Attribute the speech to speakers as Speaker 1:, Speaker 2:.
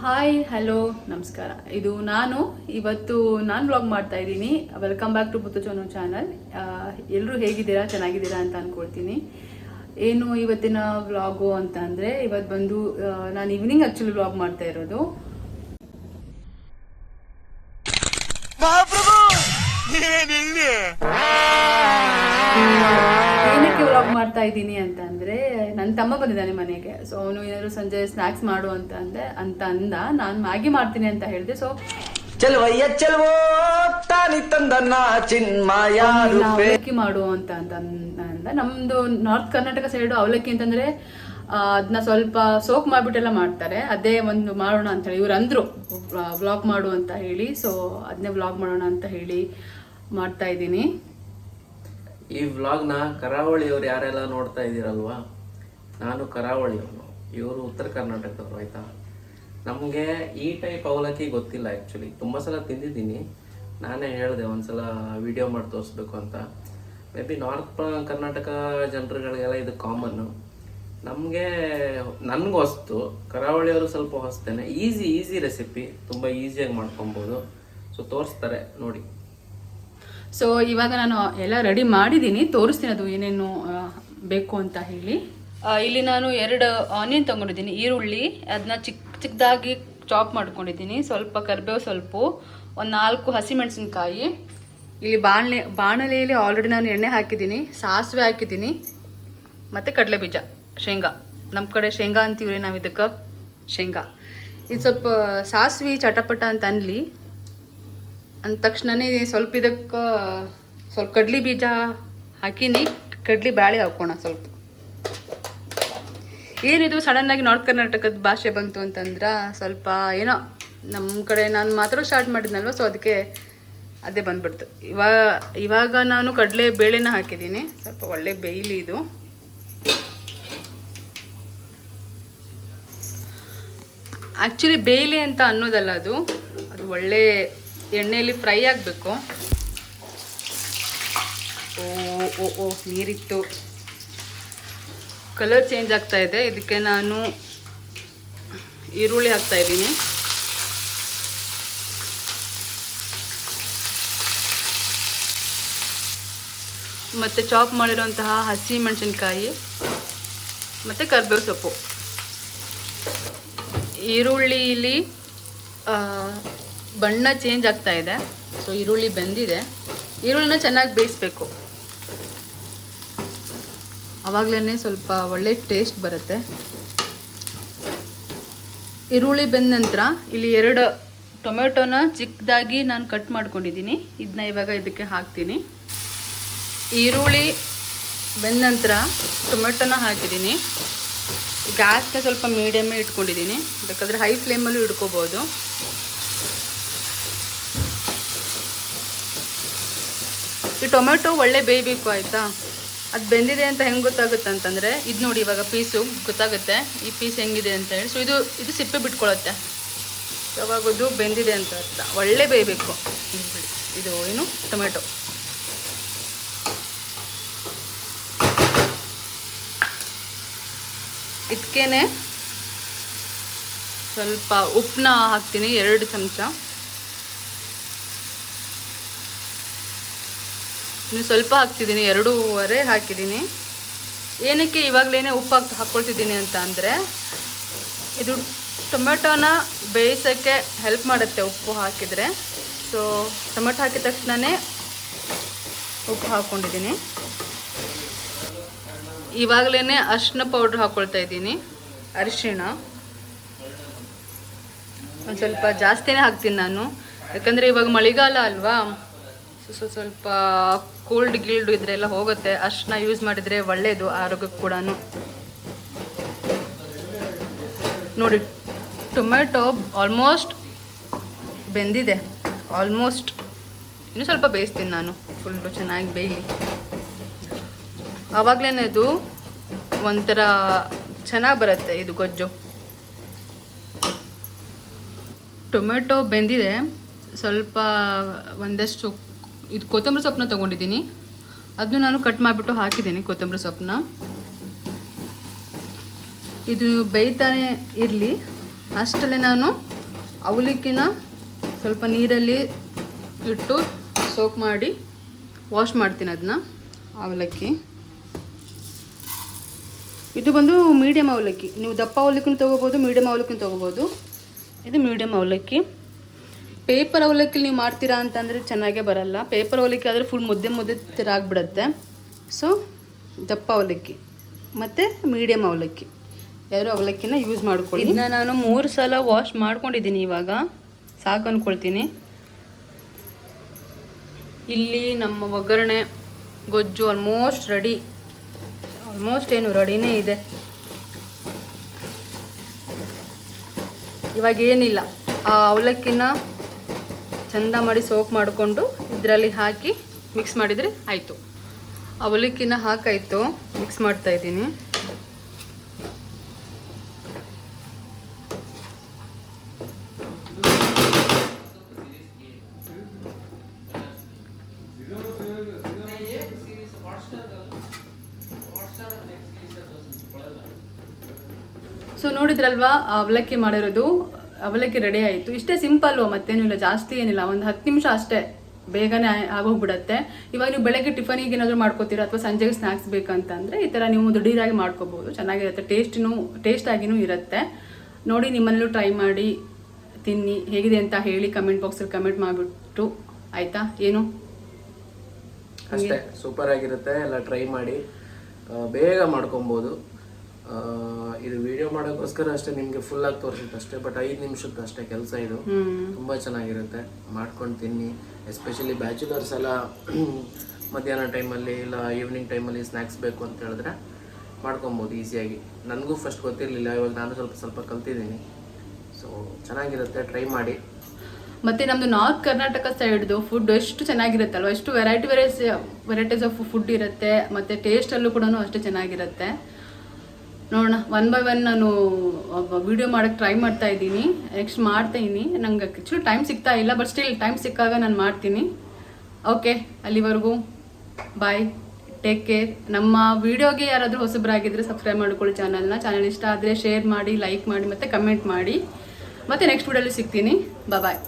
Speaker 1: Hi hello ನಮಸ್ಕಾರ. ಇದು ನಾನು ಇವತ್ತು ನಾನು ವ್ಲಾಗ್ ಮಾಡ್ತಾ ಇದ್ದೀನಿ. Welcome back to Puttu Chonu channel ಎಲ್ಲರೂ ಹೇಗಿದ್ದೀರಾ ಚೆನ್ನಾಗಿದ್ದೀರಾ ಅಂತ ಅನ್ಕೊಳ್ತೀನಿ. ಏನು ಇವತ್ತಿನ ವ್ಲಾಗು ಅಂತ ಅಂದರೆ ಇವತ್ತು ಬಂದು ನಾನು ಈವ್ನಿಂಗ್ ಆ್ಯಕ್ಚುಲಿ ವ್ಲಾಗ್ ಮಾಡ್ತಾ ಇರೋದು. ಏನಕ್ಕೆ ವ್ಲಾಗ್ ಮಾಡ್ತಾ ಇದ್ದೀನಿ ಅಂತಂದರೆ ನನ್ನ ತಮ್ಮ ಬಂದಿದ್ದಾನೆ ಮನೆಗೆ. ಸೊ ಅವನು ಏನಾದ್ರು ಸಂಜೆ ಸ್ನಾಕ್ಸ್ ಮಾಡು ಅಂತ ಅಂದೆ. ಅಂತ ಅಂದ. ನಾನು ಮ್ಯಾಗಿ ಮಾಡ್ತೀನಿ ಅಂತ ಹೇಳಿದೆ. ಸೊ
Speaker 2: ಚೆಲುವಯ್ಯ ಚೆಲುವೋ? ತಾನಿ ತಂದನ್ನ ಚಿನ್ಮಾಯ ರೂಪೆ?
Speaker 1: ಅವಲಕ್ಕಿ ಮಾಡು ಅಂತ ಅಂತ ಅಂದ ಅಂದ. ನಮ್ದು ನಾರ್ತ್ ಕರ್ನಾಟಕ ಸೈಡ್ ಅವಲಕ್ಕಿ ಅಂತಂದ್ರೆ ಅದನ್ನ ಸ್ವಲ್ಪ ಸೋಕ್ ಮಾಡ್ಬಿಟ್ಟೆಲ್ಲ ಮಾಡ್ತಾರೆ. ಅದೇ ಒಂದು ಮಾಡೋಣ ಅಂತ ಹೇಳಿ. ಇವ್ರು ಅಂದ್ರು ವ್ಲಾಗ್ ಮಾಡು ಅಂತ ಹೇಳಿ. ಸೊ ಅದನ್ನೇ ವ್ಲಾಗ್ ಮಾಡೋಣ ಅಂತ ಹೇಳಿ ಮಾಡ್ತಾ ಇದ್ದೀನಿ.
Speaker 3: ಈ ವ್ಲಾಗ್ನ ಕರಾವಳಿಯವ್ರು ಯಾರೆಲ್ಲ ನೋಡ್ತಾ ಇದ್ದೀರಲ್ವಾ? ನಾನು ಕರಾವಳಿಯವನು ಇವರು ಉತ್ತರ ಕರ್ನಾಟಕದವರು, ಆಯ್ತಾ? ನಮಗೆ ಈ ಟೈಪ್ ಅವಲಕ್ಕಿ ಗೊತ್ತಿಲ್ಲ ಆ್ಯಕ್ಚುಲಿ ತುಂಬ ಸಲ ತಿಂದಿದ್ದೀನಿ. ನಾನೇ ಹೇಳಿದೆ, ಒಂದ್ಸಲ ವಿಡಿಯೋ ಮಾಡಿ ತೋರಿಸ್ಬೇಕು ಅಂತ. ಮೇ ಬಿ ನಾರ್ತ್ ಕರ್ನಾಟಕ ಜನರುಗಳಿಗೆಲ್ಲ ಇದು ಕಾಮನ್ನು ನಮಗೆ ನನಗೂ ಹೊಸ್ತು. ಕರಾವಳಿಯವರು ಸ್ವಲ್ಪ ಹೊಸ್ತೇನೆ. ಈಸಿ ಈಸಿ ರೆಸಿಪಿ ತುಂಬ ಈಸಿಯಾಗಿ ಮಾಡ್ಕೊಬೋದು. ಸೊ ತೋರಿಸ್ತಾರೆ, ನೋಡಿ.
Speaker 1: ಸೊ ಇವಾಗ ನಾನು ಎಲ್ಲ ರೆಡಿ ಮಾಡಿದ್ದೀನಿ. ತೋರಿಸ್ತೀನಿ ಅದು ಏನೇನು ಬೇಕು ಅಂತ ಹೇಳಿ. ಇಲ್ಲಿ ನಾನು ಎರಡು ಆನಿಯನ್ ತೊಗೊಂಡಿದ್ದೀನಿ, ಈರುಳ್ಳಿ ಅದನ್ನ ಚಿಕ್ಕ ಚಿಕ್ಕದಾಗಿ ಚಾಪ್ ಮಾಡ್ಕೊಂಡಿದ್ದೀನಿ, ಸ್ವಲ್ಪ ಕರಿಬೇವು ಸ್ವಲ್ಪ ಒಂದು ನಾಲ್ಕು ಹಸಿಮೆಣಸಿನ್ಕಾಯಿ. ಇಲ್ಲಿ ಬಾಣಲೆ, ಬಾಣಲೆಯಲ್ಲಿ ಆಲ್ರೆಡಿ ನಾನು ಎಣ್ಣೆ ಹಾಕಿದ್ದೀನಿ, ಸಾಸಿವೆ ಹಾಕಿದ್ದೀನಿ, ಮತ್ತು ಕಡಲೆ ಬೀಜ ಶೇಂಗಾ. ನಮ್ಮ ಕಡೆ ಶೇಂಗಾ ಅಂತೀವ್ರಿ ನಾವು ಇದಕ್ಕೆ, ಶೇಂಗಾ. ಇದು ಸ್ವಲ್ಪ ಸಾಸಿವೆ ಚಟಪಟ ಅಂತ ಅನ್ಲಿ. ಅಂದ ತಕ್ಷಣನೇ ಸ್ವಲ್ಪ ಇದಕ್ಕೆ, ಸ್ವಲ್ಪ ಕಡ್ಲಿ ಬೀಜ ಹಾಕಿನಿ, ಕಡ್ಲಿ ಬ್ಯಾಳೆ ಹಾಕೋಣ ಸ್ವಲ್ಪ. ಏನಿದು? ಸಡನ್ ಆಗಿ ನಾರ್ತ್ ಕರ್ನಾಟಕದ ಭಾಷೆ ಬಂತು ಅಂತಂದ್ರೆ ಸ್ವಲ್ಪ ಏನೋ ನಮ್ಮ ಕಡೆ ನಾನು ಮಾತ್ರ ಸ್ಟಾರ್ಟ್ ಮಾಡಿದ್ನಲ್ವ ಸೊ ಅದಕ್ಕೆ ಅದೇ ಬಂದ್ಬಿಡ್ತು. ಇವಾಗ ಇವಾಗ ನಾನು ಕಡಲೆ ಬೇಳೆನ ಹಾಕಿದ್ದೀನಿ. ಸ್ವಲ್ಪ ಒಳ್ಳೆ ಬೇಯ್ಲಿ ಇದು. ಆ್ಯಕ್ಚುಲಿ ಬೇಯ್ಲಿ ಅಂತ ಅನ್ನೋದಲ್ಲ ಅದು. ಅದು ಒಳ್ಳೆ ಎಣ್ಣೆಯಲ್ಲಿ ಫ್ರೈ ಆಗಬೇಕು. ಓ ಓ ಓ, ನೀರಿತ್ತು. ಕಲರ್ ಚೇಂಜ್ ಆಗ್ತಾ ಇದೆ. ಇದಕ್ಕೆ ನಾನು ಈರುಳ್ಳಿ ಹಾಕ್ತಾ ಇದ್ದೀನಿ. ಮತ್ತು ಚಾಪ್ ಮಾಡಿರುವಂತಹ ಹಸಿ ಮೆಣಸಿನ್ಕಾಯಿ ಮತ್ತು ಕರ್ಬೇವು ಸೊಪ್ಪು. ಈರುಳ್ಳಿಲಿ ಬಣ್ಣ ಚೇಂಜ್ ಆಗ್ತಾ ಇದೆ. ಸೊ ಈರುಳ್ಳಿ ಬೆಂದಿದೆ. ಈರುಳ್ಳಿನ ಚೆನ್ನಾಗಿ ಬೇಯಿಸ್ಬೇಕು. ಆವಾಗಲೇ ಸ್ವಲ್ಪ ಒಳ್ಳೆ ಟೇಸ್ಟ್ ಬರುತ್ತೆ. ಈರುಳ್ಳಿ ಬೆಂದ ನಂತರ ಇಲ್ಲಿ ಎರಡು ಟೊಮೆಟೊನ ಚಿಕ್ಕದಾಗಿ ನಾನು ಕಟ್ ಮಾಡ್ಕೊಂಡಿದ್ದೀನಿ. ಇದನ್ನ ಇವಾಗ ಇದಕ್ಕೆ ಹಾಕ್ತೀನಿ. ಈರುಳ್ಳಿ ಬೆಂದ ನಂತರ ಟೊಮೆಟೊನ ಹಾಕಿದ್ದೀನಿ. ಗ್ಯಾಸ್ನ ಸ್ವಲ್ಪ ಮೀಡಿಯಮ್ಮೇ ಇಟ್ಕೊಂಡಿದ್ದೀನಿ. ಬೇಕಾದರೆ ಹೈ ಫ್ಲೇಮಲ್ಲೂ ಇಟ್ಕೋಬೋದು. ಈ ಟೊಮೆಟೊ ಒಳ್ಳೆ ಬೇಯಬೇಕು ಆಯಿತಾ? ಅದು ಬೆಂದಿದೆ ಅಂತ ಹೆಂಗೆ ಗೊತ್ತಾಗುತ್ತೆ ಅಂತಂದರೆ, ಇದು ನೋಡಿ ಇವಾಗ ಪೀಸು ಗೊತ್ತಾಗುತ್ತೆ, ಈ ಪೀಸ್ ಹೆಂಗಿದೆ ಅಂತ ಹೇಳಿ. ಸೊ ಇದು ಇದು ಸಿಪ್ಪೆ ಬಿಟ್ಕೊಳ್ಳುತ್ತೆ ಯಾವಾಗ ಅದು ಬೆಂದಿದೆ ಅಂತ ಅರ್ಥ ಒಳ್ಳೆ ಬೇಯಬೇಕು ಇದು ಏನು? ಟೊಮೆಟೊ ಇದಕ್ಕೇನೆ ಸ್ವಲ್ಪ ಉಪ್ಪನ್ನ ಹಾಕ್ತೀನಿ, ಎರಡು ಚಮಚ. ಇನ್ನು ಸ್ವಲ್ಪ ಹಾಕ್ತಿದ್ದೀನಿ, ಎರಡೂವರೆ ಹಾಕಿದ್ದೀನಿ. ಏನಕ್ಕೆ ಇವಾಗಲೇ ಉಪ್ಪು ಹಾಕಿ, ಹಾಕ್ಕೊಳ್ತಿದ್ದೀನಿ ಅಂತ ಅಂದರೆ, ಇದು ಟೊಮೆಟೋನ ಬೇಯಿಸೋಕ್ಕೆ ಹೆಲ್ಪ್ ಮಾಡುತ್ತೆ ಉಪ್ಪು ಹಾಕಿದರೆ. ಸೊ ಟೊಮೆಟೊ ಹಾಕಿದ ತಕ್ಷಣವೇ ಉಪ್ಪು ಹಾಕ್ಕೊಂಡಿದ್ದೀನಿ. ಇವಾಗಲೇ ಅರಿಶಿನ ಪೌಡ್ರ್ ಹಾಕ್ಕೊಳ್ತಾ ಇದ್ದೀನಿ, ಅರಿಶಿಣ. ಒಂದು ಸ್ವಲ್ಪ ಜಾಸ್ತಿನೇ ಹಾಕ್ತೀನಿ ನಾನು. ಯಾಕಂದರೆ ಇವಾಗ ಮಳೆಗಾಲ ಅಲ್ವಾ ಸೊ ಸ್ವಲ್ಪ ಕೋಲ್ಡ್ ಗಿಲ್ಡ್ ಇದ್ರೆಲ್ಲ ಹೋಗುತ್ತೆ. ಅಷ್ಟನ್ನ ಯೂಸ್ ಮಾಡಿದರೆ ಒಳ್ಳೇದು ಆರೋಗ್ಯಕ್ಕೆ ಕೂಡ ನೋಡಿ ಟೊಮೆಟೊ ಆಲ್ಮೋಸ್ಟ್ ಬೆಂದಿದೆ. ಆಲ್ಮೋಸ್ಟ್ ಇನ್ನು ಸ್ವಲ್ಪ ಬೇಯಿಸ್ತೀನಿ ನಾನು. ಫುಲ್ಲು ಚೆನ್ನಾಗಿ ಬೇಯಲಿ. ಆವಾಗಲೇ ಇದು ಒಂಥರ ಚೆನ್ನಾಗಿ ಬರುತ್ತೆ, ಇದು ಗೊಜ್ಜು. ಟೊಮೆಟೊ ಬೆಂದಿದೆ. ಸ್ವಲ್ಪ ಒಂದಷ್ಟು ಇದು ಕೊತ್ತಂಬರಿ ಸೊಪ್ಪನ್ನ ತೊಗೊಂಡಿದ್ದೀನಿ. ಅದನ್ನು ನಾನು ಕಟ್ ಮಾಡಿಬಿಟ್ಟು ಹಾಕಿದ್ದೀನಿ ಕೊತ್ತಂಬರಿ ಸೊಪ್ಪನ್ನ. ಇದು ಬೇಯ್ತಾನೆ ಇರಲಿ. ಅಷ್ಟಲ್ಲೇ ನಾನು ಅವಲಿಕ್ಕಿನ ಸ್ವಲ್ಪ ನೀರಲ್ಲಿ ಇಟ್ಟು ಸೋಕ್ ಮಾಡಿ ವಾಶ್ ಮಾಡ್ತೀನಿ ಅದನ್ನ ಅವಲಕ್ಕಿ. ಇದು ಬಂದು ಮೀಡಿಯಮ್ ಅವಲಕ್ಕಿ. ನೀವು ದಪ್ಪ ಅವಲಕ್ಕಿನೂ ತೊಗೋಬೋದು ಮೀಡಿಯಮ್ ಅವಲಕ್ಕಿನೂ ತೊಗೋಬೋದು. ಇದು ಮೀಡಿಯಮ್ ಅವಲಕ್ಕಿ. ಪೇಪರ್ ಅವಲಕ್ಕಿ ನೀವು ಮಾಡ್ತೀರಾ ಅಂತಂದರೆ ಚೆನ್ನಾಗೇ ಬರಲ್ಲ. ಪೇಪರ್ ಅವಲಕ್ಕಿ ಆದರೆ ಫುಲ್ ಮುದ್ದೆ ಮುದ್ದೆ ಥರ ಆಗಿಬಿಡತ್ತೆ. ಸೊ ದಪ್ಪ ಅವಲಕ್ಕಿ ಮತ್ತು ಮೀಡಿಯಮ್ ಅವಲಕ್ಕಿ. ಯಾರು ಅವಲಕ್ಕಿನ ಯೂಸ್ ಮಾಡ್ಕೊಳ್ಳಿ. ಇದನ್ನ ನಾನು ಮೂರು ಸಲ ವಾಶ್ ಮಾಡ್ಕೊಂಡಿದ್ದೀನಿ ಇವಾಗ. ಸಾಕು ಅಂದ್ಕೊಳ್ತೀನಿ ಇಲ್ಲಿ ನಮ್ಮ ಒಗ್ಗರಣೆ, ಗೊಜ್ಜು ಆಲ್ಮೋಸ್ಟ್ ರೆಡಿ ಆಲ್ಮೋಸ್ಟ್ ಏನು ರೆಡಿನೇ ಇದೆ. ಇವಾಗ ಏನಿಲ್ಲ. ಆ ಅವಲಕ್ಕಿನ ಚಂದ ಮಾಡಿ ಸೋಕ್ ಮಾಡಿಕೊಂಡು ಇದರಲ್ಲಿ ಹಾಕಿ ಮಿಕ್ಸ್ ಮಾಡಿದರೆ ಆಯಿತು. ಅವಲಕ್ಕಿನ ಹಾಕಾಯಿತು ಮಿಕ್ಸ್ ಮಾಡ್ತಾ ಇದ್ದೀನಿ. ಸೊ ನೋಡಿದ್ರಲ್ವಾ ಅವಲಕ್ಕಿ ಮಾಡಿರೋದು ಅವಲಕ್ಕಿ ರೆಡಿ ಆಯಿತು. ಇಷ್ಟೇ ಸಿಂಪಲ್ಲು ಮತ್ತೇನು ಇಲ್ಲ ಜಾಸ್ತಿ ಏನಿಲ್ಲ. ಒಂದು ಹತ್ತು ನಿಮಿಷ ಅಷ್ಟೇ. ಬೇಗನೆ ಆಗೋಗ್ಬಿಡತ್ತೆ. ಇವಾಗ ನೀವು ಬೆಳಗ್ಗೆ ಟಿಫನಿಗೆ ಏನಾದರೂ ಮಾಡ್ಕೋತೀರಾ ಅಥವಾ ಸಂಜೆಗೆ ಸ್ನ್ಯಾಕ್ಸ್ ಬೇಕಂತಂದರೆ ಈ ಥರ ನೀವು ದಿಢೀರಾಗಿ ಮಾಡ್ಕೋಬೋದು. ಚೆನ್ನಾಗಿರುತ್ತೆ. ಟೇಸ್ಟಿನೂ ಟೇಸ್ಟ್ ಆಗಿನೂ ಇರುತ್ತೆ. ನೋಡಿ ನಿಮ್ಮಲ್ಲೂ ಟ್ರೈ ಮಾಡಿ ತಿನ್ನಿ. ಹೇಗಿದೆ ಅಂತ ಹೇಳಿ ಕಮೆಂಟ್ ಬಾಕ್ಸಲ್ಲಿ ಕಮೆಂಟ್ ಮಾಡಿಬಿಟ್ಟು. ಆಯಿತಾ? ಏನು?
Speaker 3: ಅಷ್ಟೇ. ಸೂಪರ್ ಆಗಿರುತ್ತೆ. ಎಲ್ಲ ಟ್ರೈ ಮಾಡಿ. ಬೇಗ ಮಾಡ್ಕೊಬೋದು. ಇದು ವಿಡಿಯೋ ಮಾಡೋಕ್ಕೋಸ್ಕರ ಅಷ್ಟೇ ನಿಮಗೆ ಫುಲ್ ಆಗಿ ತೋರಿಸುತ್ತೆ ಅಷ್ಟೇ ಬಟ್ ಐದು ನಿಮಿಷದ್ದು ಅಷ್ಟೇ ಕೆಲಸ ಇದು. ತುಂಬಾ ಚೆನ್ನಾಗಿರುತ್ತೆ. ಮಾಡ್ಕೊಂಡು ತಿನ್ನಿ ಎಸ್ಪೆಷಲಿ ಬ್ಯಾಚುಲರ್ಸ್ ಎಲ್ಲ ಮಧ್ಯಾಹ್ನ ಟೈಮಲ್ಲಿ ಇಲ್ಲ ಈವ್ನಿಂಗ್ ಟೈಮಲ್ಲಿ ಸ್ನ್ಯಾಕ್ಸ್ ಬೇಕು ಅಂತ ಹೇಳಿದ್ರೆ ಮಾಡ್ಕೊಬೋದು ಈಸಿಯಾಗಿ ನನಗೂ ಫಸ್ಟ್ ಗೊತ್ತಿರಲಿಲ್ಲ ಇವಾಗ ನಾನು ಸ್ವಲ್ಪ ಸ್ವಲ್ಪ ಕಲ್ತಿದ್ದೀನಿ. ಸೊ ಚೆನ್ನಾಗಿರುತ್ತೆ ಟ್ರೈ ಮಾಡಿ.
Speaker 1: ಮತ್ತೆ ನಮ್ದು ನಾರ್ತ್ ಕರ್ನಾಟಕ ಸೈಡ್ದು ಫುಡ್ ಎಷ್ಟು ಚೆನ್ನಾಗಿರುತ್ತೆ ಅಲ್ವಾ ಎಷ್ಟು variety varies varieties of food ಇರುತ್ತೆ ಮತ್ತೆ ಟೇಸ್ಟಲ್ಲೂ ಕೂಡ ಅಷ್ಟೇ ಚೆನ್ನಾಗಿರುತ್ತೆ. ನೋಡೋಣ ಒನ್ ಬೈ ಒನ್ ನಾನು ವಿಡಿಯೋ ಮಾಡೋಕ್ಕೆ ಟ್ರೈ ಮಾಡ್ತಾ ಇದ್ದೀನಿ. ನೆಕ್ಸ್ಟ್ ಮಾಡ್ತಾ ಇದ್ದೀನಿ. ನಂಗೆ ಆ್ಯಕ್ಚುಲಿ ಟೈಮ್ ಸಿಗ್ತಾ ಇಲ್ಲ ಬಟ್ ಸ್ಟಿಲ್ ಟೈಮ್ ಸಿಕ್ಕಾಗ ನಾನು ಮಾಡ್ತೀನಿ. ಓಕೆ ಅಲ್ಲಿವರೆಗೂ ಬಾಯ್ ಟೇಕ್ ಕೇರ್ ನಮ್ಮ ವಿಡಿಯೋಗೆ ಯಾರಾದರೂ ಹೊಸಬರಾಗಿದ್ದರೆ ಸಬ್ಸ್ಕ್ರೈಬ್ ಮಾಡ್ಕೊಳ್ಳಿ ಚಾನಲ್ನ ಚಾನಲ್ ಇಷ್ಟ ಆದರೆ ಶೇರ್ ಮಾಡಿ ಲೈಕ್ ಮಾಡಿ ಮತ್ತು ಕಮೆಂಟ್ ಮಾಡಿ. ಮತ್ತೆ ನೆಕ್ಸ್ಟ್ ವಿಡಿಯೋಲ್ಲಿ ಸಿಗ್ತೀನಿ. ಬಾಯ್